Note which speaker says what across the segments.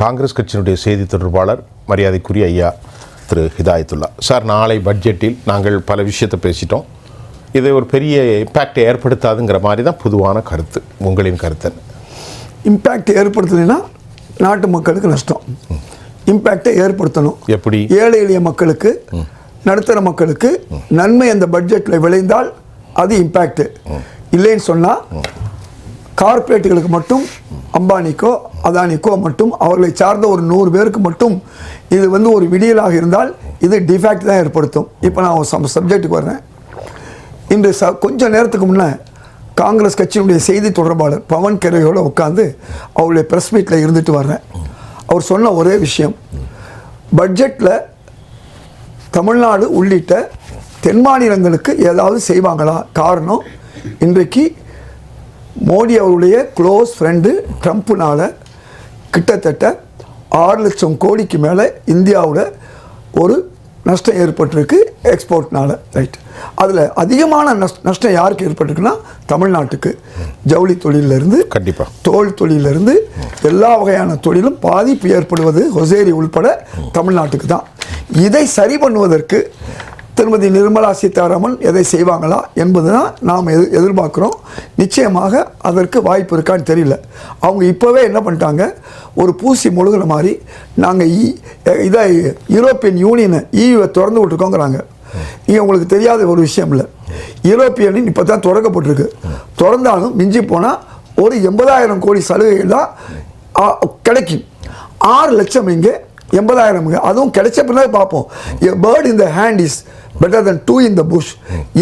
Speaker 1: காங்கிரஸ் கட்சியினுடைய செய்தி தொடர்பாளர் மரியாதைக்குரிய ஐயா திரு ஹிதாயத்துல்லா. சார் நாளை பட்ஜெட்டில் நாங்கள் பல விஷயத்தை பேசிட்டோம். இது ஒரு பெரிய இம்பேக்டை ஏற்படுத்தாதுங்கிற மாதிரி தான் பொதுவான கருத்து. உங்களின் கருத்து?
Speaker 2: இம்பேக்ட் ஏற்படுத்தலைன்னா நாட்டு மக்களுக்கு நஷ்டம். இம்பேக்டை ஏற்படுத்தணும்.
Speaker 1: எப்படி?
Speaker 2: ஏழை எளிய மக்களுக்கு நடுத்தர மக்களுக்கு நன்மை அந்த பட்ஜெட்டில் விளைந்தால் அது இம்பேக்ட் இல்லைன்னு சொன்னால் கார்ப்பரேட்டுகளுக்கு மட்டும் அம்பானிக்கோ அதானிக்கோ மட்டும் அவர்களை சார்ந்த ஒரு நூறு பேருக்கு மட்டும் இது வந்து ஒரு விடியலாக இருந்தால் இது டிஃபேக்ட் தான் ஏற்படுத்தும். இப்போ நான் ஒரு சப்ஜெக்ட்டுக்கு வர்றேன். இன்று ச கொஞ்சம் நேரத்துக்கு முன்னே காங்கிரஸ் கட்சியினுடைய செய்தி தொடர்பாளர் பவன் கெரையோடு உட்காந்து அவருடைய ப்ரெஸ் மீட்டில் இருந்துட்டு வர்றேன். அவர் சொன்ன ஒரே விஷயம் பட்ஜெட்டில் தமிழ்நாடு உள்ளிட்ட தென் மாநிலங்களுக்கு ஏதாவது செய்வாங்களா? காரணம் இன்றைக்கு மோடி அவருடைய க்ளோஸ் ஃப்ரெண்டு ட்ரம்ப்புனால கிட்டத்தட்ட ஆறு லட்சம் கோடிக்கு மேலே இந்தியாவோட ஒரு நஷ்டம் ஏற்பட்டிருக்கு எக்ஸ்போர்ட்னால ரைட் அதில் அதிகமான நஷ் நஷ்டம் யாருக்கு ஏற்பட்டிருக்குன்னா தமிழ்நாட்டுக்கு. ஜவுளி தொழிலிருந்து
Speaker 1: கண்டிப்பா.
Speaker 2: தோல் தொழிலிருந்து எல்லா வகையான தொழிலும் பாதிப்பு ஏற்படுவது ஹொசேரி உள்பட தமிழ்நாட்டுக்கு தான். இதை சரி பண்ணுவதற்கு திருமதி நிர்மலா சீதாராமன் எதை செய்வாங்களா என்பது தான் நாம் எதிர் எதிர்பார்க்குறோம். நிச்சயமாக அதற்கு வாய்ப்பு இருக்கான்னு தெரியல. அவங்க இப்போவே என்ன பண்ணிட்டாங்க? ஒரு பூசி முழுகிற மாதிரி நாங்கள் இ இதை யூரோப்பியன் யூனியனை ஈவை திறந்து விட்டுருக்கோங்கிறாங்க. இங்கே உங்களுக்கு தெரியாத ஒரு விஷயம் இல்லை. யூரோப்பியனின் இப்போ தான் திறக்கப்பட்டிருக்கு. திறந்தாலும் மிஞ்சி போனால் ஒரு எண்பதாயிரம் கோடி சலுகைகள் தான் ஆ, கிடைக்கும். ஆறு லட்சம் இங்கே எண்பதாயிரம் அதுவும் கிடைச்ச பின்னாடி பார்ப்போம். A bird in the hand is better then two in the bush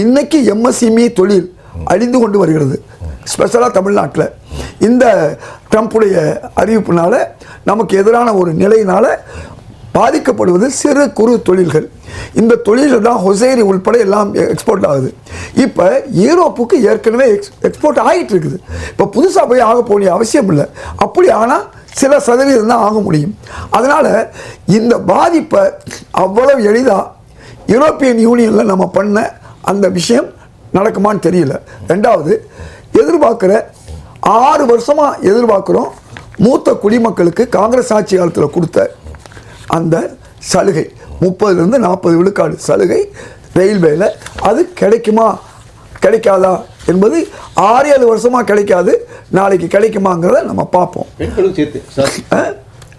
Speaker 2: இன்னைக்கு எம்எஸ்எம்இ தொழில் அழிந்து கொண்டு வருகிறது. ஸ்பெஷலாக தமிழ்நாட்டில். இந்த ட்ரம்ப்புடைய அறிவிப்புனால நமக்கு எதிரான ஒரு நிலையினால பாதிக்கப்படுவது சிறு குறு தொழில்கள். இந்த தொழில்கள் தான் ஹொசேரி உள்பட எல்லாம் எக்ஸ்போர்ட் ஆகுது. இப்போ யூரோப்புக்கு ஏற்கனவே எக்ஸ் எக்ஸ்போர்ட் ஆகிட்டு இருக்குது. இப்போ புதுசாக போய் ஆக போகிய அவசியம் இல்லை. அப்படி ஆனால் சில சதவீதம் தான் ஆக முடியும். அதனால் இந்த பாதிப்பை அவ்வளவு எளிதாக யூரோப்பியன் யூனியனில் நம்ம பண்ண அந்த விஷயம் நடக்குமான்னு தெரியல. ரெண்டாவது எதிர்பார்க்குற ஆறு வருஷமாக எதிர்பார்க்குறோம் மூத்த குடிமக்களுக்கு காங்கிரஸ் ஆட்சி காலத்தில் கொடுத்த அந்த சலுகை. முப்பதுலேருந்து நாற்பது விழுக்காடு சலுகை ரயில்வேல. அது கிடைக்குமா? கிடைக்காதா? என்பது ஆறு ஏழு வருஷமாக கிடைக்காது. நாளைக்கு கிடைக்குமாங்கிறத நம்ம பார்ப்போம். ஆ?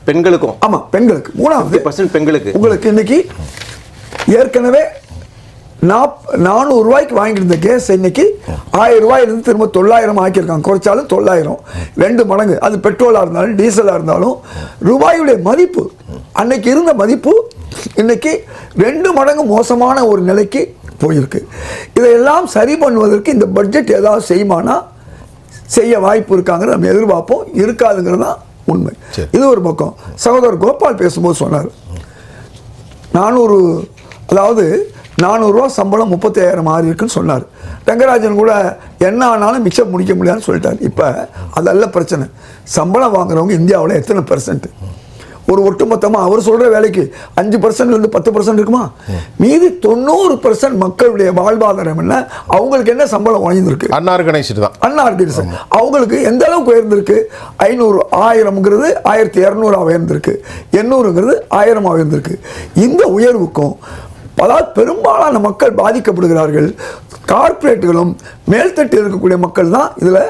Speaker 3: பெண்களுக்கும்.
Speaker 2: ஆமாம் பெண்களுக்கு. மூணாவது
Speaker 3: பெண்களுக்கு.
Speaker 2: உங்களுக்கு இன்னைக்கு ஏற்கனவே நாப் நானூறு ரூபாய்க்கு வாங்கியிருந்த கேஸ் இன்னைக்கு ஆயிரம் ரூபாயிலிருந்து திரும்ப தொள்ளாயிரம் ஆக்கியிருக்காங்க. குறைச்சாலும் தொள்ளாயிரம். ரெண்டு மடங்கு. அது பெட்ரோலாக இருந்தாலும் டீசலாக இருந்தாலும் ரூபாயுடைய மதிப்பு அன்னைக்கு இருந்த மதிப்பு இன்னைக்கு ரெண்டு மடங்கு மோசமான ஒரு நிலைக்கு போயிருக்கு. இதையெல்லாம் சரி பண்ணுவதற்கு இந்த பட்ஜெட் ஏதாவது செய்யுமானா செய்ய வாய்ப்பு இருக்காங்கிறத நம்ம எதிர்பார்ப்போம். இருக்காதுங்கிறது தான் உண்மை. இது ஒரு பக்கம். சகோதரர் கோபால் பேசும்போது சொன்னார். நானூறு அதாவது நானூறுரூவா சம்பளம் முப்பத்தாயிரம் ஆறு இருக்குன்னு சொன்னார். ரங்கராஜன் கூட என்ன ஆனாலும் மிச்சம் முடிக்க முடியாதுன்னு சொல்லிட்டார். இப்போ அதல்ல பிரச்சனை. சம்பளம் வாங்குறவங்க இந்தியாவில் எத்தனை பெர்சன்ட் ஒரு ஒட்டுமொத்தமாக அவர் சொல்கிற வேலைக்கு அஞ்சு பர்சன்ட்லேருந்து பத்து பர்சன்ட் இருக்குமா? மீதி தொண்ணூறு பர்சன்ட் மக்களுடைய வாழ்வாதாரம் என்ன? அவங்களுக்கு என்ன சம்பளம் வாங்கியிருக்கு
Speaker 1: அன்னார் கணேசன் தான்.
Speaker 2: அண்ணா அவங்களுக்கு எந்த அளவுக்கு உயர்ந்திருக்கு? ஐநூறு ஆயிரம்ங்கிறது ஆயிரத்தி இரநூறா உயர்ந்திருக்கு. எண்ணூறுங்கிறது ஆயிரமா உயர்ந்திருக்கு. இந்த உயர்வுக்கும் அதாவது பெரும்பாலான மக்கள் பாதிக்கப்படுகிறார்கள். கார்ப்பரேட்டுகளும் மேல்தட்டில் இருக்கக்கூடிய மக்கள் தான் இதில்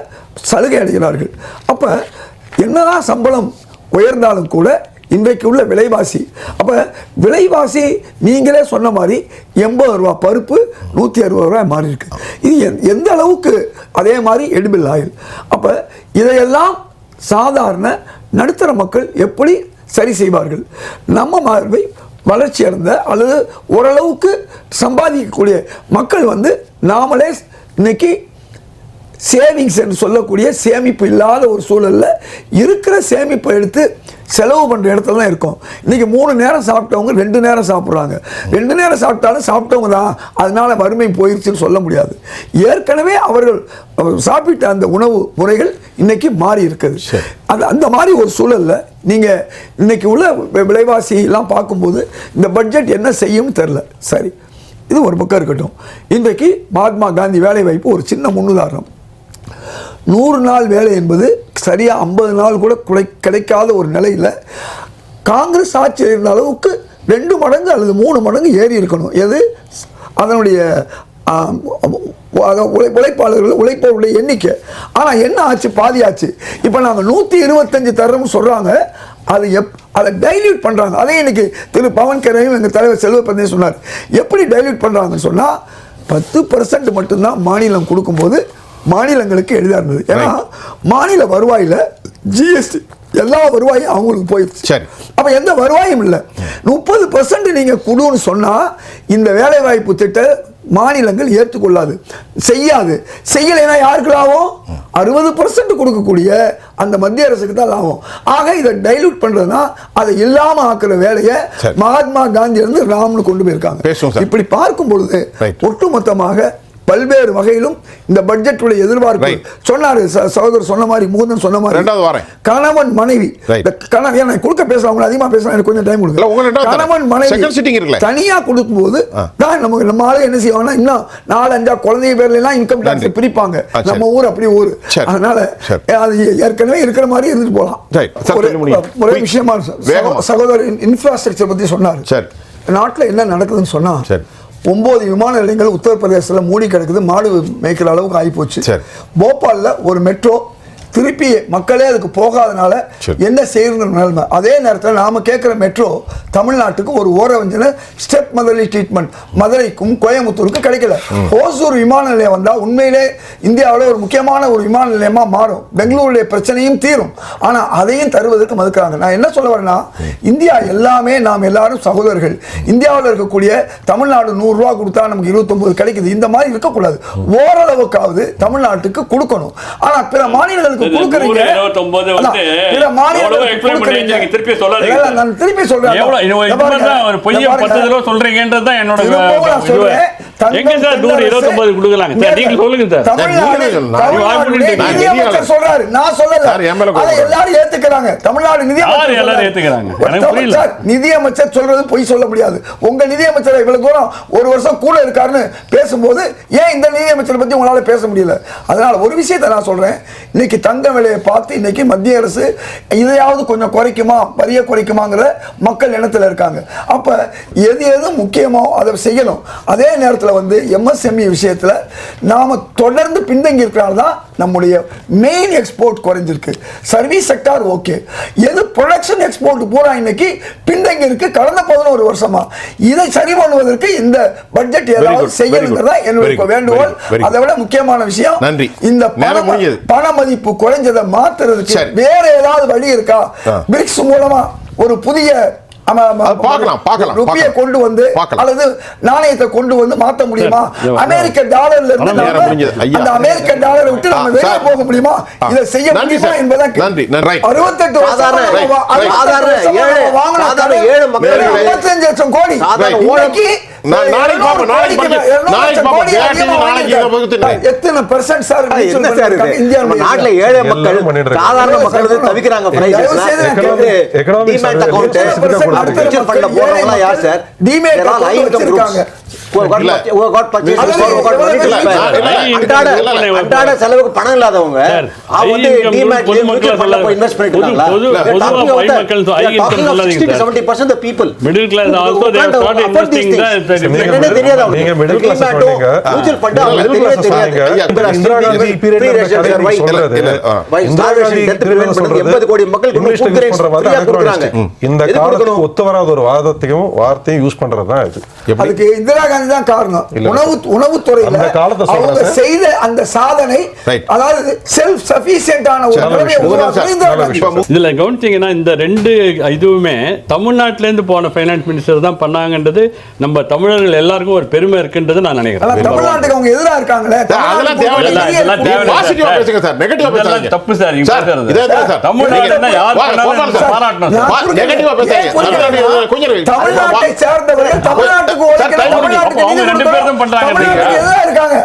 Speaker 2: சலுகை அடைகிறார்கள். அப்போ என்னதான் சம்பளம் உயர்ந்தாலும் கூட இன்றைக்கு உள்ள விலைவாசி அப்போ விலைவாசி நீங்களே சொன்ன மாதிரி எண்பது ரூபா பருப்பு நூற்றி அறுபது ரூபாய் மாறி இருக்கு. இது எந்த- அளவுக்கு அதே மாதிரி எடுபில் ஆயில் அப்போ இதையெல்லாம் சாதாரண நடுத்தர மக்கள் எப்படி சரி செய்வார்கள்? நம்ம மாதிரி வளர்ச்சி அடைந்த அல்லது ஓரளவுக்கு சம்பாதிக்கக்கூடிய மக்கள் வந்து நாமளே இன்னைக்கு சேவிங்ஸ் என்று சொல்லக்கூடிய சேமிப்பு இல்லாத ஒரு சூழலில் இருக்கிற சேமிப்பை எடுத்து செலவு பண்ணுற இடத்துல தான் இருக்கும். இன்றைக்கி மூணு நேரம் சாப்பிட்டவங்க ரெண்டு நேரம் சாப்பிட்றாங்க. ரெண்டு நேரம் சாப்பிட்டாலும் சாப்பிட்டவங்க தான். அதனால் வறுமை போயிடுச்சுன்னு சொல்ல முடியாது. ஏற்கனவே அவர்கள் சாப்பிட்ட அந்த உணவு முறைகள் இன்றைக்கி மாறி இருக்குது. அது அந்த மாதிரி ஒரு சூழல்ல நீங்கள் இன்றைக்கி உள்ள வி- பார்க்கும்போது இந்த பட்ஜெட் என்ன செய்யும்னு தெரில சரி இது ஒரு பக்கம் இருக்கட்டும். இன்றைக்கு மகாத்மா காந்தி வேலைவாய்ப்பு ஒரு சின்ன முன்னுதாரணம். நூறு நாள் வேலை என்பது சரியாக ஐம்பது நாள் கூட குலை கிடைக்காத ஒரு நிலையில் காங்கிரஸ் ஆட்சி இருந்த அளவுக்கு ரெண்டு மடங்கு அல்லது மூணு மடங்கு ஏறி இருக்கணும். எது? அதனுடைய உழை உழைப்பாளர்கள் உழைப்பவர்களுடைய எண்ணிக்கை. ஆனால் என்ன ஆச்சு? பாதி ஆச்சு. இப்போ நாங்கள் நூற்றி இருபத்தஞ்சு தரோம்னு சொல்கிறாங்க அது எப் அதை டைல்யூட் பண்ணுறாங்க அதே இன்னைக்கு திரு பவன் கரையும் எங்கள் தலைவர் செல்வப்பந்தே சொன்னார். எப்படி டைல்யூட் பண்ணுறாங்கன்னு சொன்னால் பத்து பர்சன்ட் மட்டும்தான் மாநிலம் கொடுக்கும்போது மாநிலங்களுக்கு எளிதாக இருந்தது. ஏன்னா மாநில வருவாயில் ஜிஎஸ்டி எல்லா வருவாயும் அவங்களுக்கு போயிடுச்சு
Speaker 1: சரி.
Speaker 2: அப்ப எந்த வருவாயும் இல்லை. முப்பது பர்சன்ட் நீங்க கொடுன்னு சொன்னா இந்த வேலை வாய்ப்பு திட்ட மாநிலங்கள் ஏற்றுக்கொள்ளாது செய்யாது செய்யலைன்னா யாருக்கு லாபம் அறுபது பர்சன்ட் கொடுக்கக்கூடிய அந்த மத்திய அரசுக்கு தான் லாபம் ஆக இதை டைலூட் பண்றதுனா அதை இல்லாம ஆக்குற வேலையை. மகாத்மா காந்தி இருந்து ராம்னு கொண்டு போயிருக்காங்க. இப்படி பார்க்கும் பொழுது. ஒட்டுமொத்தமாக பல்வேறு வகையிலும் இந்த பட்ஜெட்டுடைய எதிர்பார்ப்பு
Speaker 1: Right.
Speaker 2: சொன்னாரு சகோதரர் சொன்ன மாதிரி மூதன் சொன்ன மாதிரி. கணவன் மனைவி கொடுக்க பேசலாம் அதிகமா பேசலாம் எனக்கு கொஞ்சம் டைம் கொடுங்க கணவன். மனைவி? தனியா கொடுக்கும்போது. தான் நமக்கு நம்ம ஆளு என்ன செய்வாங்கன்னா இன்னும் நாலு அஞ்சா குழந்தைய பேர்ல எல்லாம் இன்கம். டாக்ஸ் பிரிப்பாங்க. நம்ம ஊர் அப்படி ஊர். அதனால. அது ஏற்கனவே இருக்கிற மாதிரி இருந்துட்டு.
Speaker 1: சரி,
Speaker 2: ஒரு. விஷயமா சகோதரர் இன்ஃப்ராஸ்ட்ரக்சர் பத்தி சொன்னார்
Speaker 1: சரி.
Speaker 2: நாட்டுல என்ன நடக்குதுன்னு சொன்னா
Speaker 1: சரி.
Speaker 2: ஒன்பது விமான நிலையங்கள் உத்தரப்பிரதேசத்துல மூடி கிடக்குது மாடு மேய்க்கிற அளவுக்கு ஆகிப்போச்சு. போபால்ல ஒரு மெட்ரோ திருப்பி மக்களே அதுக்கு போகாதனால. என்ன செய்யறது நிலைமை. அதே நேரத்தில் நாம கேட்குற மெட்ரோ தமிழ்நாட்டுக்கு ஒரு ஓரவஞ்சன ஸ்டெப் மதுரை ட்ரீட்மெண்ட் மதுரைக்கும் கோயம்புத்தூருக்கும் கிடைக்கல. ஓசூர் விமான நிலையம் வந்தா உண்மையிலே இந்தியாவில் ஒரு முக்கியமான ஒரு விமான நிலையமா மாறும். பெங்களூருடைய பிரச்சனையும் தீரும். ஆனா அதையும் தருவதற்கு மறுக்கிறாங்க. நான் என்ன சொல்ல வரேன்னா இந்தியா எல்லாமே நாம் எல்லாரும் சகோதரர்கள். இந்தியாவில் இருக்கக்கூடிய தமிழ்நாடு நூறு ரூபா கொடுத்தா நமக்கு இருபத்தொன்பது கிடைக்குது. இந்த மாதிரி இருக்கக்கூடாது. ஓரளவுக்காவது தமிழ்நாட்டுக்கு கொடுக்கணும். ஆனா பிற மாநிலங்களுக்கு
Speaker 4: இது
Speaker 2: கொடுக்குறீங்க
Speaker 4: இருபத்தொன்பது வந்து
Speaker 2: பிற மாநிலங்களுக்கு கொடுக்குறீங்க.
Speaker 4: திருப்பி சொல்லாதீங்க.
Speaker 2: நான் திருப்பி சொல்றேன்
Speaker 4: எவ்வளவு பொய்யை பத்து. தடவை சொல்றீங்கன்றது தான் என்னோட.
Speaker 2: சொல்றேன்,
Speaker 4: எங்க சார் நூறு கொடுக்கலாங்க சார் நீங்க சொல்லுங்க சார்.
Speaker 2: சொல்றாரு நான் சொல்லல அதை? எல்லாரும் ஏத்துக்கிறாங்க தமிழ்நாடு
Speaker 4: யார் எல்லாரும். ஏத்துக்கிறாங்க?
Speaker 2: ஒரு
Speaker 4: எனக்கு புரியல.
Speaker 2: சார், நிதியமைச்சர் சொல்றது பொய் சொல்ல முடியாது உங்க நிதியமைச்சர் இவ்வளவு தூரம் ஒரு வருஷம் கூட இருக்காருன்னு பேசும்போது ஏன் இந்த நிதியமைச்சரை பத்தி உங்களால பேச முடியல அதனால ஒரு விஷயத்தை நான் சொல்றேன் இன்னைக்கு தங்க விலையை பார்த்து இன்னைக்கு மத்திய அரசு இதையாவது கொஞ்சம் குறைக்குமா வரிய குறைக்குமாங்கிற மக்கள் எண்ணத்துல இருக்காங்க. அப்ப எது எது முக்கியமோ அதை செய்யணும். அதே நேரத்தில் வந்து எம்எஸ்எம்இ விஷயத்துல நாம தொடர்ந்து பின்தங்கி இருக்கிறனால தான் நம்முடைய மெயின் எக்ஸ்போர்ட் குறைஞ்சிருக்கு. சர்வீஸ் செக்டார் ஓகே எது ப்ரொடக்ஷன் எக்ஸ்போர்ட் பூரா இன்னைக்கு பின்தங்கி இருக்கு. கடந்த பதினோரு வருஷமா. இதை சரி பண்ணுவதற்கு இந்த பட்ஜெட் ஏதாவது செய்யணுங்கிறதா என்னுடைய வேண்டுகோள். அதை விட முக்கியமான விஷயம்
Speaker 1: நன்றி.
Speaker 2: இந்த. பண மதிப்பு குறைஞ்சதை மாத்துறதுக்கு. வேற ஏதாவது வழி இருக்கா. பிரிக்ஸ் மூலமா ஒரு புதிய
Speaker 1: பார்க்கலாம், பார்க்கலாம்.
Speaker 2: கொண்டு வந்து
Speaker 1: பார்க்கலாம்.
Speaker 2: அல்லது நாணயத்தை கொண்டு வந்து மாத்த முடியுமா
Speaker 4: சரி, சரி.
Speaker 2: அமெரிக்க டாலர்ல இருந்து. அந்த அமெரிக்க டாலரை விட்டு நம்ம வெளியே. போக முடியுமா. இதை செய்ய முடியுமா கேள்வி.
Speaker 1: நன்றி.
Speaker 2: அறுபத்தெட்டு வருஷமா
Speaker 5: சாதாரண,
Speaker 2: நம்ம
Speaker 1: right,
Speaker 2: வா-
Speaker 1: right.
Speaker 2: அறுபத்தெட்டு
Speaker 5: சாதாரண
Speaker 2: வருஷமா
Speaker 5: ஏழை-
Speaker 2: நம்ம வாங்கின
Speaker 5: சாதாரண
Speaker 2: கடன்
Speaker 5: ஏழை மக்கள்
Speaker 2: வெறும் 55 லட்சம் கோடி
Speaker 1: நாளைக்கு பார்ப்போம், நாளைக்கு நாளைக்கு
Speaker 2: அதிகமா
Speaker 1: நாளைக்கு
Speaker 2: வாங்கிட்டாங்க.
Speaker 1: வகுத்துட்டேன்.
Speaker 2: எத்தனை percent சார்
Speaker 5: என்ன சார் இது? நாட்டுல ஏழை மக்கள். சாதாரண மக்கள் வந்து தவிக்கிறாங்க டிமேட்
Speaker 6: specific ஆ கொடுத்திருக்காங்க.
Speaker 5: மியூச்சுவல் ஃபண்ட்ல போறவங்க யார் sir
Speaker 2: Demat
Speaker 5: There are
Speaker 2: account
Speaker 5: அன்றாட
Speaker 1: இல்ல, இல்ல,
Speaker 5: அன்றாட செலவுக்கு பணம் இல்லாதவங்க
Speaker 4: சார்,
Speaker 5: அவங்க வந்து
Speaker 4: high income
Speaker 5: டிமேட்
Speaker 4: பொது
Speaker 5: மியூச்சுவல்
Speaker 4: மக்கள்
Speaker 5: ஃபண்ட்ல போய் இன்வெஸ்ட் பண்ணிட்டு
Speaker 4: பொது-
Speaker 5: இருக்காங்களா
Speaker 4: பொது-
Speaker 5: We are
Speaker 4: பொதுவா
Speaker 5: talking of
Speaker 4: high
Speaker 5: the-
Speaker 4: மக்கள்
Speaker 5: we are
Speaker 4: high income
Speaker 5: talking of
Speaker 4: சொல்லாதீங்க
Speaker 5: 60 to
Speaker 4: sir.
Speaker 5: 70% of people
Speaker 4: Middle class
Speaker 5: Who
Speaker 4: also they have
Speaker 5: can't
Speaker 4: started
Speaker 5: afford these
Speaker 4: investing
Speaker 5: things.
Speaker 4: that- that-
Speaker 6: நீங்க
Speaker 5: என்னன்னே
Speaker 6: middle-
Speaker 5: தெரியாது அவங்களுக்கு.
Speaker 6: நீங்க middle class
Speaker 5: Demat,
Speaker 6: சொன்னீங்க.
Speaker 5: mutual fund
Speaker 6: நீங்க
Speaker 5: அவங்களுக்கு
Speaker 6: middle class
Speaker 5: தெரியவே தெரியாது.
Speaker 6: சொன்னீங்க.
Speaker 5: There are
Speaker 6: Indira
Speaker 5: still
Speaker 6: Gandhi
Speaker 5: free
Speaker 6: period ல
Speaker 5: ratio
Speaker 6: கதை
Speaker 5: are
Speaker 6: நீங்க
Speaker 5: right.
Speaker 6: சொல்றது.
Speaker 1: இல்ல, இல்ல, ஆ.
Speaker 5: Why
Speaker 6: Indira
Speaker 5: starvation,
Speaker 6: Gandhi
Speaker 5: death
Speaker 6: period ல
Speaker 5: prevent
Speaker 6: சொல்றது
Speaker 5: பண்றது 80 கோடி மக்களுக்கு
Speaker 6: English
Speaker 5: food
Speaker 6: ல use
Speaker 5: grains
Speaker 6: பண்ற வார்த்தை
Speaker 5: free-ஆ கொடுக்குறாங்க.
Speaker 6: anachronistic. இந்த காலத்துக்கு? ஒத்து வராத ஒரு வாதத்தையும் வார்த்தையும் யூஸ் பண்றது தான் இது?
Speaker 2: அதுக்கு இந்திரா காந்தி தான் காரணம். உணவு உணவுத்துறையில அவங்க. செய்த அந்த சாதனை. அதாவது செல்ஃப் சஃபிஷியன்டான ஒரு நிலைமையை.
Speaker 4: இதுல கவனிச்சீங்கன்னா இந்த ரெண்டு இதுவுமே தமிழ்நாட்டிலேருந்து போன ஃபைனான்ஸ் மினிஸ்டர் தான் பண்ணாங்கன்றது நம்ம தமிழர்கள் எல்லாருக்கும் ஒரு பெருமை இருக்குன்றது நான் நினைக்கிறேன்
Speaker 2: தமிழ்நாட்டுக்கு அவங்க எதிரா இருக்காங்களே
Speaker 1: அதெல்லாம் தேவையில்லை.
Speaker 4: இதெல்லாம் தேவையில்லை.
Speaker 1: பேசுங்க சார்.
Speaker 4: இதெல்லாம்
Speaker 1: பேசாதீங்க.
Speaker 4: தப்பு சார் நீங்க
Speaker 1: சார்,
Speaker 4: பேசுறது.
Speaker 1: இதே தான் சார்.
Speaker 4: தமிழ்நாட்டுல யார் பண்ணாலும். பாராட்டணும் சார்.
Speaker 1: வா, negative ஆ பேசாதீங்க. தமிழ்நாடு.
Speaker 2: தமிழ்நாட்டை சேர்ந்தவர்கள் தமிழ்நாட்டுக்கு
Speaker 1: டைம்
Speaker 2: தமிழ்நாட்டுக்கு இருக்காங்க.